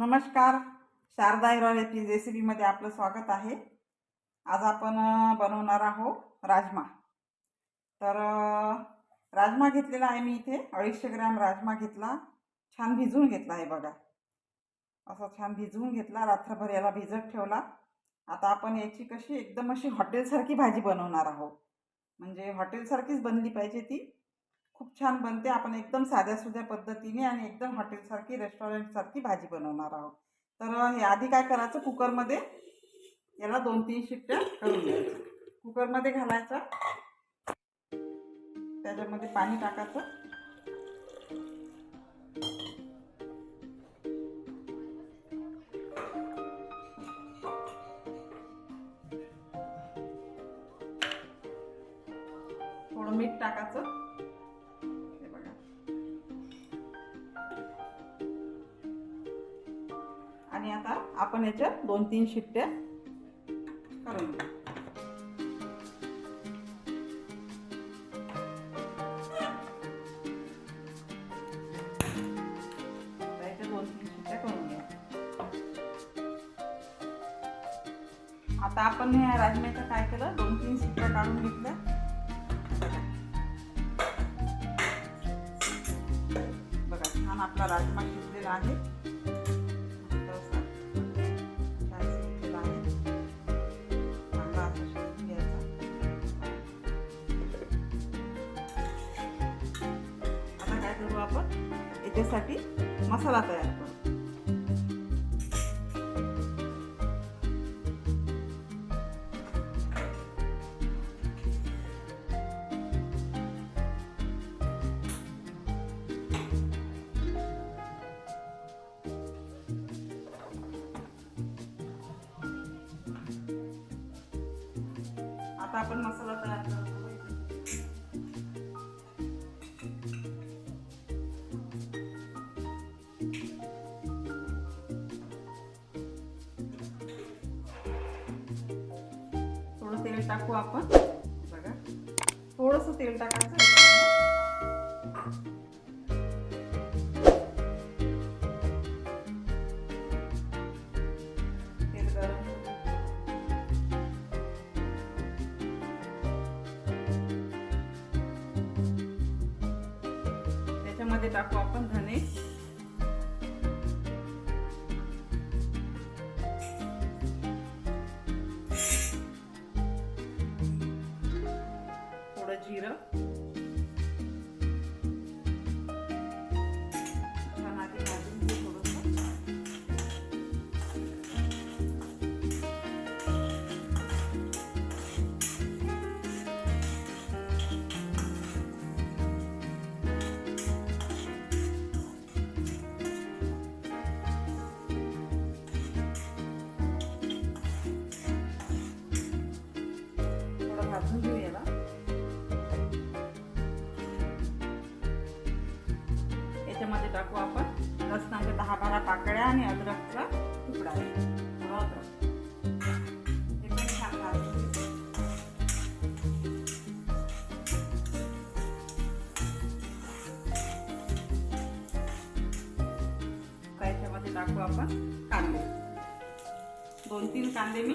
नमस्कार. शारदा हिरा रेपी रेसिपीमध्ये आपलं स्वागत आहे. आज आपण बनवणार आहोत राजमा. तर राजमा घेतलेला आहे मी इथे. अडीचशे ग्रॅम राजमा घेतला. छान भिजवून घेतला आहे बघा. असं छान भिजवून घेतला. रात्रभर याला भिजत ठेवला. आता आपण याची कशी एकदम अशी हॉटेलसारखी भाजी बनवणार आहोत. म्हणजे हॉटेलसारखीच बनली पाहिजे ती. खूप छान बनते. आपण एकदम साध्या सुध्या पद्धतीने आणि एकदम हॉटेलसारखी रेस्टॉरंटसारखी भाजी बनवणार आहोत. तर हे आधी काय करायचं? कुकरमध्ये याला दोन तीन शिट्ट्या करून घ्यायचं कुकरमध्ये घालायचं. त्याच्यामध्ये पाणी टाकायचं. थोडं मीठ टाकायचं. आपण याच्या दोन तीन शिट्ट्या करून घेऊ. दोन तीन शिट्ट्या आता आपण ह्या राजम्याचं काय केलं? दोन तीन शिट्ट्या काढून घेतल्या. बघा छान आपला राजमा शिजलेला आहे. करू आपण. याच्यासाठी मसाला तयार करू. आता आपण मसाला तयार करू. टाकू आपण. बघा. थोडंसं तेल टाकायचं त्याच्यामध्ये टाकू आपण धने. त्याच्यामध्ये टाकू आपण धने थोडं जिरं छान आधी भाजून घेऊ थोडंसं थोडं भाजून घेऊ याला टाकू आपण. लसणाच्या म्हणजे दहा बारा पाकळ्या आणि अद्रकचा तुकडा अद्रक. छान याच्यामध्ये टाकू आपण कांदे. दोन तीन कांदे मी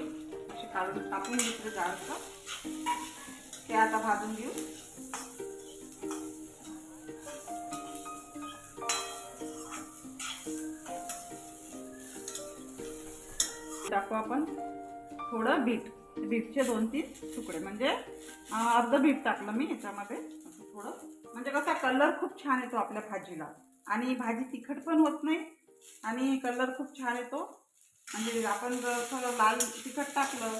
असे काढून टाकून घेतले जाडसं ते आता भाजून घेऊ. टाकू आपण. थोडं बीट बीटचे दोन तीन तुकडे. म्हणजे अर्धं अर्ध बीट टाकलं मी याच्यामध्ये. असं थोडं. म्हणजे कसा कलर खूप छान येतो आपल्या भाजीला. आणि भाजी तिखट पण होत नाही आणि कलर खूप छान येतो. म्हणजे आपण जर थोडं लाल तिखट टाकलं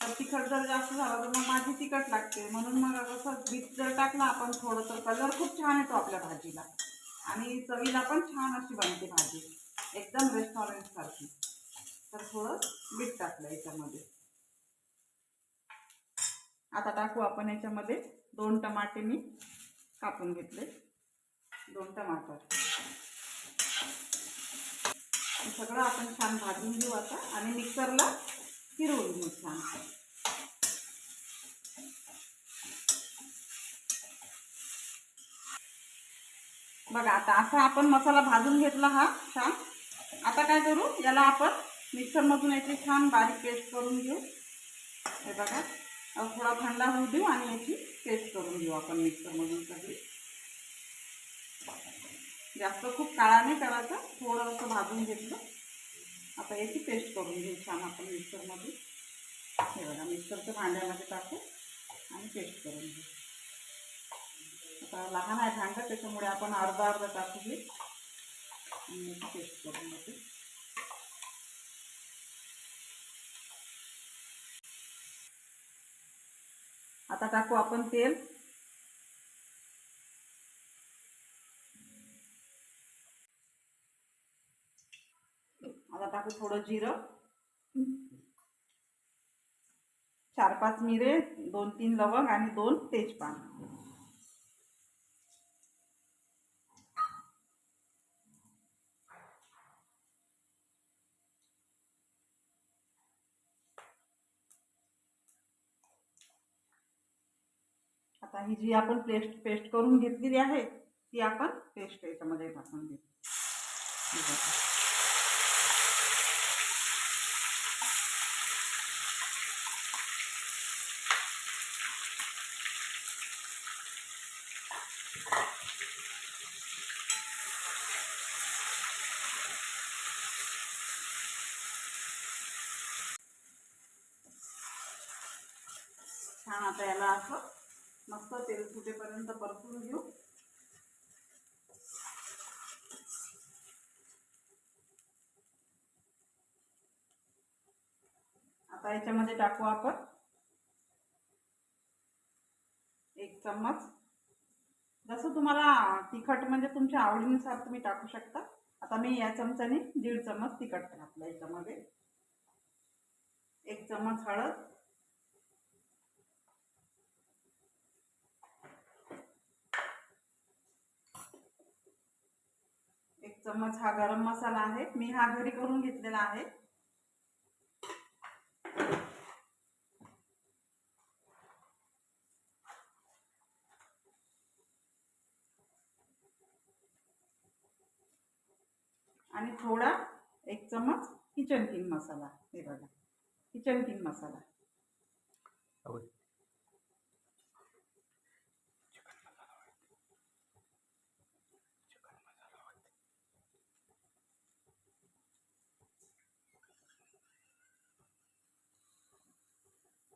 तर तिखट जर जास्त झालं तर मग माझी तिखट लागते. म्हणून मग कसं बीट जर टाकलं आपण थोडं तर कलर खूप छान येतो आपल्या भाजीला. आणि चवीला पण छान अशी बनते भाजी. एकदम रेस्टॉरंटसारखी तर थोडं बीट टाकलं याच्यामध्ये. आता टाकू आपण याच्यामध्ये दोन टमाटे मी कापून घेतले. दोन टमाटर. सगळं आपण छान भाजून घेऊ आता आणि मिक्सरला फिरवून घेऊ छान. बघा आता असा आपण मसाला भाजून घेतला हा छान. आता काय करू? याला आपण मिक्सरमधून याची छान बारीक पेस्ट करून घेऊ. हे बघा. थोडा थंडा होऊ देऊ आणि याची पेस्ट करून घेऊ आपण मिक्सरमधून सगळी. जास्त खूप काळा नाही करायचा. थोडं असं भाजून घेतलं. आता याची पेस्ट करून घेऊ छान आपण मिक्सरमध्ये हे बघा मिक्सरच्या भांड्यामध्ये टाकू आणि पेस्ट करून घेऊ. आता लहान आहे भांडं त्याच्यामुळे आपण अर्धा अर्धा टाकू घे आणि याची पेस्ट करून घेऊ. आता टाकू आपण तेल. आता टाकू थोडं जिरं. चार पाच मिरे दोन तीन लवंग आणि दोन तेजपान. आता ही जी आपण पेस्ट पेस्ट करून घेतलेली आहे ती आपण पेस्ट याच्यामध्ये टाकून घेऊ छान आता याला असं मस्त तेल सुटेपर्यंत परतून घेऊ. आता याच्यामध्ये टाकू आपण एक चम्मच. जसं तुम्हाला तिखट म्हणजे तुमच्या आवडीनुसार तुम्ही टाकू शकता. आता मी या चमच्याने दीड चम्मच तिखट टाकलं याच्यामध्ये. एक चम्मच हळद. चम्मच हा गरम मसाला आहे. मी हा घरी करून घेतलेला आहे. आणि थोडा एक चम्मच किचन किंग मसाला हे बघा. किचन किंग मसाला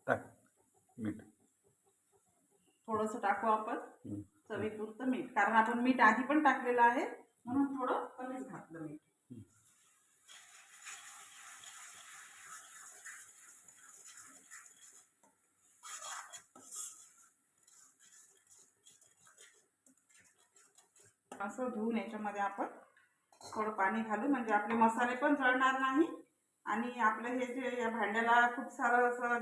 टाक मीठ. थोडंसं टाकू आपण. चवीपुरतं मीठ. कारण आपण मीठ आधी पण टाकलेलं आहे म्हणून थोडं कमीच घातलं मीठ. असं धुवून याच्यामध्ये आपण थोडं पाणी घालू म्हणजे आपले मसाले पण जळणार नाही. आणि आपलं हे जे या भांड्याला खूप सारं असं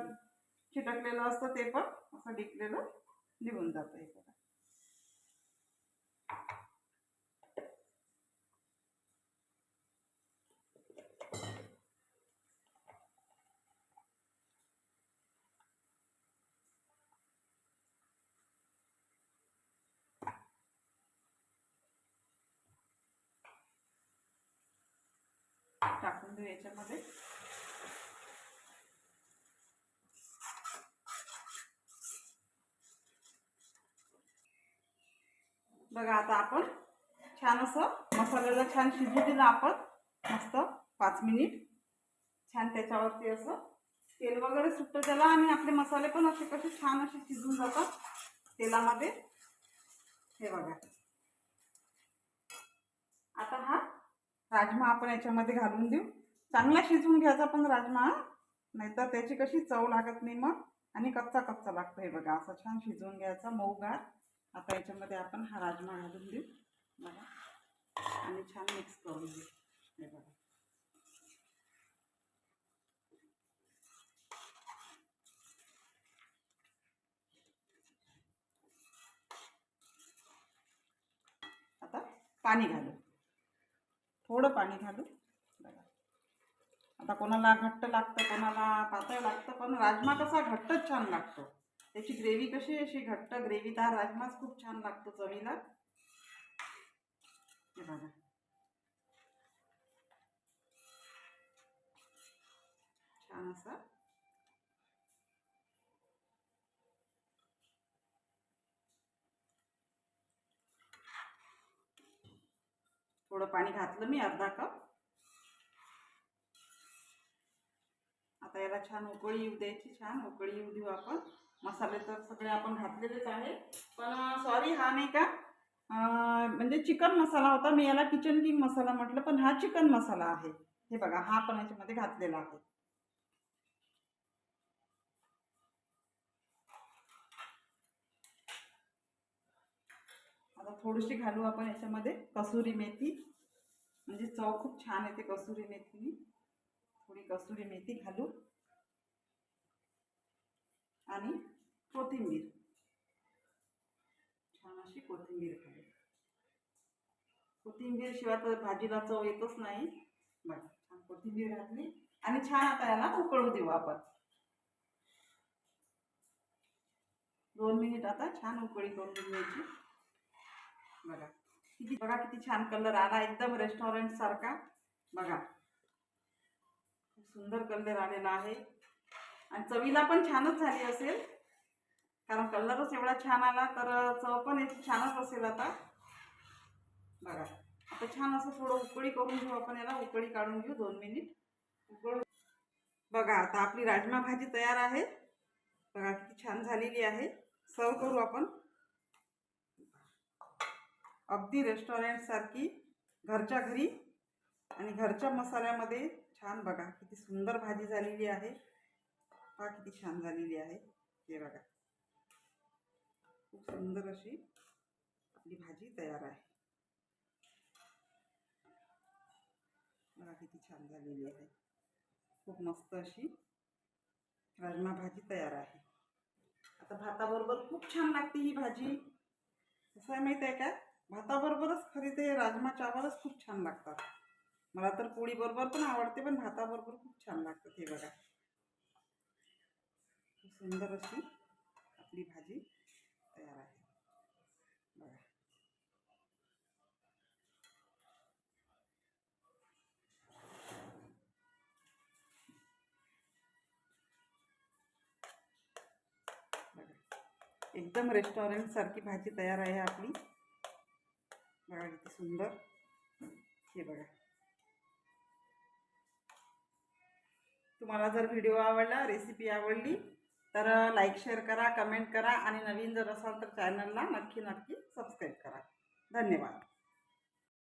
चिटकलेलं असतं ते पण असं डिकलेलं निघून जातं हे बघा. टाकून देऊ याच्यामध्ये बघा आता आपण छान असं मसाल्याला छान शिजू दिलं आपण. मस्त पाच मिनिट. छान त्याच्यावरती असं तेल वगैरे सुटतं त्याला आणि आपले मसाले पण असे कसे छान असे शिजून जातात तेलामध्ये. हे बघा. आता हा राजमा आपण याच्यामध्ये घालून देऊ. चांगला शिजवून घ्यायचा पण राजमा नाहीतर त्याची कशी चव लागत नाही मग. आणि कच्चा कच्चा लागतो हे बघा असं छान शिजवून घ्यायचा मऊगार आता याच्यामध्ये आपण हा राजमा घालून देऊ. बघा. आणि छान मिक्स करून देऊ. हे बघा. आता पाणी घालू. थोडं पाणी घालू. बघा. आता कोणाला घट्ट लागतं कोणाला पातळ लागतं पण राजमा कसा घट्टच छान लागतो. त्याची ग्रेव्ही कशी अशी घट्ट ग्रेव्हीदार राजमाच खूप छान लागतो चवीला. हे बघा. छान असा. थोडं पाणी घातलं मी अर्धा कप. आता याला छान उकळी येऊ द्यायची. छान उकळी येऊ देऊ आपण. मसाले तर सगळे आपण घातलेलेच आहे पण सॉरी हा नाही का म्हणजे चिकन मसाला होता मी याला किचन किंग मसाला म्हटलं पण हा चिकन मसाला आहे. हे बघा हा पण याच्यामध्ये घातलेला आहे. आता थोडीशी घालू आपण याच्यामध्ये कसुरी मेथी. म्हणजे चव खूप छान येते कसुरी मेथीनी. थोडी कसुरी मेथी घालू. आणि कोथिंबीर. छान अशी कोथिंबीर घालू कोथिंबीर शिवाय तर भाजीला चव येतच नाही. बघा छान कोथिंबीर घातली आणि छान आता याला उकळू देऊ आपण. दोन मिनिट आता छान उकळी करून घ्यायची. बघा किती बघा किती छान कलर आला एकदम रेस्टॉरंट सारखा. बघा खूप सुंदर कलर आलेला आहे. आणि चवीला पण छानच झाली असेल. कारण कलरच एवढा छान आला तर चव पण याची छानच असेल आता. बघा आता छान असं थोडं उकळी करून घेऊ आपण याला. उकळी काढून घेऊ दोन मिनिट. उकळ बघा आता आपली राजमा भाजी तयार आहे. बघा किती छान झालेली आहे. सर्व करू आपण. अगदी रेस्टॉरंटसारखी घरच्या घरी. आणि घरच्या मसाल्यामध्ये छान बघा किती सुंदर भाजी झालेली आहे. हा किती छान झालेली आहे. हे बघा. खूप सुंदर अशी आपली भाजी तयार आहे. बघा किती छान झालेली आहे. खूप मस्त अशी राजमा भाजी तयार आहे. आता भाताबरोबर खूप छान लागते ही भाजी. कसं आहे माहीत आहे का? भाताबरोबरच खरी ते राजमा चावलच खूप छान लागतात. मला तर पोळीबरोबर पण आवडते पण भाताबरोबर खूप छान लागतात हे बघा. खूप सुंदर अशी आपली भाजी एकदम रेस्टॉरंट सारखी भाजी तयार आहे आपली. बघा किती सुंदर. हे बघा. तुम्हाला जर व्हिडिओ आवडला रेसिपी आवडली तर लाईक शेअर करा कमेंट करा आणि नवीन जर असाल तर चॅनलला नक्की नक्की सबस्क्राईब करा. धन्यवाद.